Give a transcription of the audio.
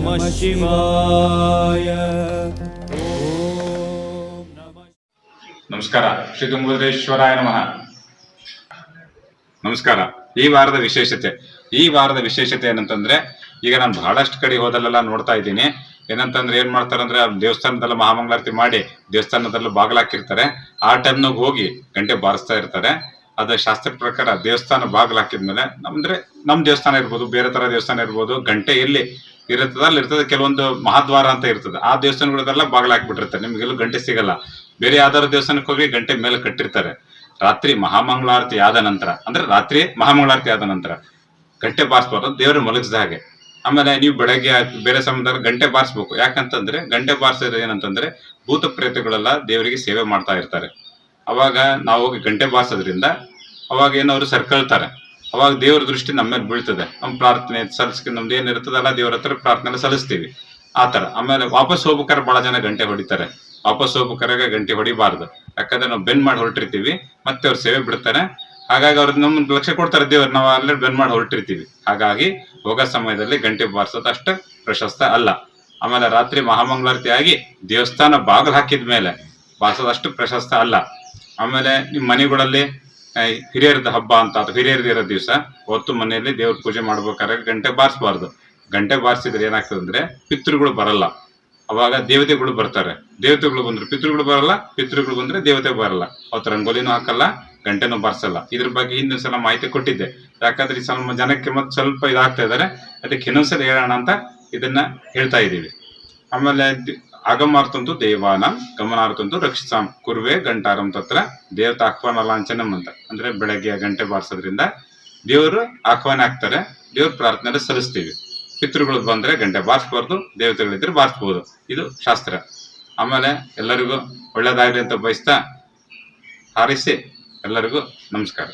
ನಮಃ ಶಿವಾಯ ನಮಸ್ಕಾರ ಶ್ರೀ ತುಂಗಭದ್ರೇಶ್ವರಾಯ ನಮಃ ನಮಸ್ಕಾರ ಈ ವಾರದ ವಿಶೇಷತೆ. ಈ ವಾರದ ವಿಶೇಷತೆ ಏನಂತಂದ್ರೆ, ಈಗ ನಾನು ಬಹಳಷ್ಟು ಕಡೆ ಹೋದಲ್ಲೆಲ್ಲ ನೋಡ್ತಾ ಇದ್ದೀನಿ. ಏನಂತಂದ್ರೆ ಏನ್ ಮಾಡ್ತಾರಂದ್ರೆ ಆ ದೇವಸ್ಥಾನದಲ್ಲ ಮಹಾಮಂಗಳಾರತಿ ಮಾಡಿ ದೇವಸ್ಥಾನದಲ್ಲೂ ಬಾಗಿಲಾಕಿರ್ತಾರೆ ಆ ಟೈಮ್ನಾಗ ಹೋಗಿ ಗಂಟೆ ಬಾರಿಸ್ತಾ ಇರ್ತಾರೆ. ಅದ ಶಾಸ್ತ್ರ ಪ್ರಕಾರ ದೇವಸ್ಥಾನ ಬಾಗಿಲಾಕಿದ್ಮೇಲೆ ನಮ್ದ್ರೆ ನಮ್ ದೇವಸ್ಥಾನ ಇರ್ಬೋದು, ಬೇರೆ ತರ ದೇವಸ್ಥಾನ ಇರ್ಬೋದು, ಗಂಟೆ ಎಲ್ಲಿ ಇರುತ್ತದ, ಅಲ್ಲಿ ಇರ್ತದೆ, ಕೆಲವೊಂದು ಮಹಾದ್ವಾರ ಅಂತ ಇರ್ತದೆ. ಆ ದೇವಸ್ಥಾನಗಳದೆಲ್ಲ ಬಾಗಿಲು ಹಾಕ್ಬಿಟ್ಟಿರ್ತಾರೆ ನಿಮ್ಗೆಲ್ಲೂ ಗಂಟೆ ಸಿಗಲ್ಲ. ಬೇರೆ ಯಾವ್ದಾದ್ರು ದೇವಸ್ಥಾನಕ್ಕೆ ಹೋಗಿ ಗಂಟೆ ಮೇಲೆ ಕಟ್ಟಿರ್ತಾರೆ. ರಾತ್ರಿ ಮಹಾಮಂಗಳಾರತಿ ಆದ ನಂತರ, ಅಂದ್ರೆ ರಾತ್ರಿ ಮಹಾಮಂಗಳಾರತಿ ಆದ ನಂತರ ಗಂಟೆ ಬಾರಿಸ್ಬಾರ್ದು ದೇವರು ಮಲಗಿಸಿದ ಹಾಗೆ. ಆಮೇಲೆ ನೀವು ಬೆಳಗ್ಗೆ ಬೇರೆ ಸಮಯದಲ್ಲಿ ಗಂಟೆ ಬಾರಿಸ್ಬೇಕು. ಯಾಕಂತಂದ್ರೆ, ಗಂಟೆ ಬಾರಿಸಿದ್ರೆ ಏನಂತಂದ್ರೆ, ಭೂತ ಪ್ರೇತಗಳೆಲ್ಲ ದೇವರಿಗೆ ಸೇವೆ ಮಾಡ್ತಾ ಇರ್ತಾರೆ. ಅವಾಗ ನಾವು ಹೋಗಿ ಗಂಟೆ ಬಾರಿಸೋದ್ರಿಂದ, ಅವಾಗ ಏನವರು ಸರ್ಕಳ್ತಾರೆ. ಅವಾಗ ದೇವರ ದೃಷ್ಟಿ ನಮ್ಮ ಮೇಲೆ ಬೀಳ್ತದೆ. ನಮ್ಮ ಪ್ರಾರ್ಥನೆ ಸಲ್ಲಿಸ್ಕೊಂಡು ನಮ್ದು ಏನಿರ್ತದಲ್ಲ ದೇವ್ರ ಹತ್ರ ಪ್ರಾರ್ಥನೆ ಸಲ್ಲಿಸ್ತೀವಿ. ಆತರ ತರ ಆಮೇಲೆ ವಾಪಸ್ ಹೋಗ್ಬೇಕಾದ್ರೆ ಬಹಳ ಜನ ಗಂಟೆ ಹೊಡಿತಾರೆ. ವಾಪಸ್ ಹೋಗ್ಬೇಕಾದ್ರೆ ಗಂಟೆ ಹೊಡಿಬಾರ್ದು. ಯಾಕಂದ್ರೆ ನಾವು ಬೆನ್ ಮಾಡಿ ಹೊರಟಿರ್ತೀವಿ, ಮತ್ತೆ ಅವ್ರ ಸೇವೆ ಬಿಡ್ತಾರೆ. ಹಾಗಾಗಿ ಅವ್ರ ನಮ್ಗೆ ಲಕ್ಷ್ಯ ಕೊಡ್ತಾರೆ, ದೇವ್ರು ನಾವು ಅಲ್ಲೇ ಬೆನ್ ಮಾಡಿ ಹೊರಟಿರ್ತೀವಿ. ಹಾಗಾಗಿ ಹೋಗೋ ಸಮಯದಲ್ಲಿ ಗಂಟೆ ಬಾರಿಸೋದು ಅಷ್ಟು ಪ್ರಶಸ್ತ ಅಲ್ಲ. ಆಮೇಲೆ ರಾತ್ರಿ ಮಹಾಮಂಗಳಾರತಿ ಆಗಿ ದೇವಸ್ಥಾನ ಬಾಗಿಲು ಹಾಕಿದ ಮೇಲೆ ಬಾರಿಸೋದಷ್ಟು ಪ್ರಶಸ್ತ ಅಲ್ಲ. ಆಮೇಲೆ ನಿಮ್ಮ ಮನೆಗಳಲ್ಲಿ ಹಿರಿಯರದ ಹಬ್ಬ ಅಂತ ಅದು ಹಿರಿಯರದಿರೋ ದಿವಸ ಹೊತ್ತು ಮನೆಯಲ್ಲಿ ದೇವ್ರ ಪೂಜೆ ಮಾಡ್ಬೇಕಾದ್ರೆ ಗಂಟೆ ಬಾರಿಸಬಾರ್ದು. ಗಂಟೆ ಬಾರಿಸಿದ್ರೆ ಏನಾಗ್ತದೆ ಅಂದ್ರೆ ಪಿತೃಗಳು ಬರಲ್ಲ. ಅವಾಗ ದೇವತೆಗಳು ಬರ್ತಾರೆ. ದೇವತೆಗಳು ಬಂದ್ರೆ ಪಿತೃಗಳು ಬರಲ್ಲ, ಪಿತೃಗಳು ಬಂದ್ರೆ ದೇವತೆ ಬರಲ್ಲ. ಅವತ್ತು ರಂಗೋಲಿನೂ ಹಾಕಲ್ಲ, ಗಂಟೆನೂ ಬಾರಿಸಲ್ಲ. ಇದ್ರ ಬಗ್ಗೆ ಹಿಂದಿನ ಸಲ ಮಾಹಿತಿ ಕೊಟ್ಟಿದ್ದೆ. ಯಾಕಂದ್ರೆ ಈ ಸಲ ಜನಕ್ಕೆ ಮತ್ತೆ ಸ್ವಲ್ಪ ಇದಾಗ್ತಾ ಇದಾರೆ ಅದಕ್ಕೆ ಇನ್ನೊಂದ್ಸಲ ಹೇಳೋಣ ಅಂತ ಇದನ್ನ ಹೇಳ್ತಾ ಇದ್ದೀವಿ. ಆಮೇಲೆ ಆಗಮಾರ್ತಂತು ದೇವಾನ, ಗಮನಾರ್ಥಂತು ರಕ್ಷಿಸಾಂ. ಕುರುವೆ ಗಂಟಾರಂ ತತ್ರ ದೇವತಾ ಆಹ್ವಾನ ಲಾಂಛನಂ ಅಂತ. ಅಂದ್ರೆ ಬೆಳಗ್ಗೆ ಗಂಟೆ ಬಾರಿಸೋದ್ರಿಂದ ದೇವರು ಆಹ್ವಾನ ಆಗ್ತಾರೆ ದೇವ್ರ ಪ್ರಾರ್ಥನೆ ಸಲ್ಲಿಸ್ತೀವಿ. ಪಿತೃಗಳು ಬಂದ್ರೆ ಗಂಟೆ ಬಾರಿಸ್ಬಾರ್ದು, ದೇವತೆಗಳಿದ್ರೆ ಬಾರಿಸ್ಬೋದು. ಇದು ಶಾಸ್ತ್ರ. ಆಮೇಲೆ ಎಲ್ಲರಿಗೂ ಒಳ್ಳೇದಾಗಲಿ ಅಂತ ಬಯಸ್ತಾ ಹಾರೈಸಿ ಎಲ್ಲರಿಗೂ ನಮಸ್ಕಾರ.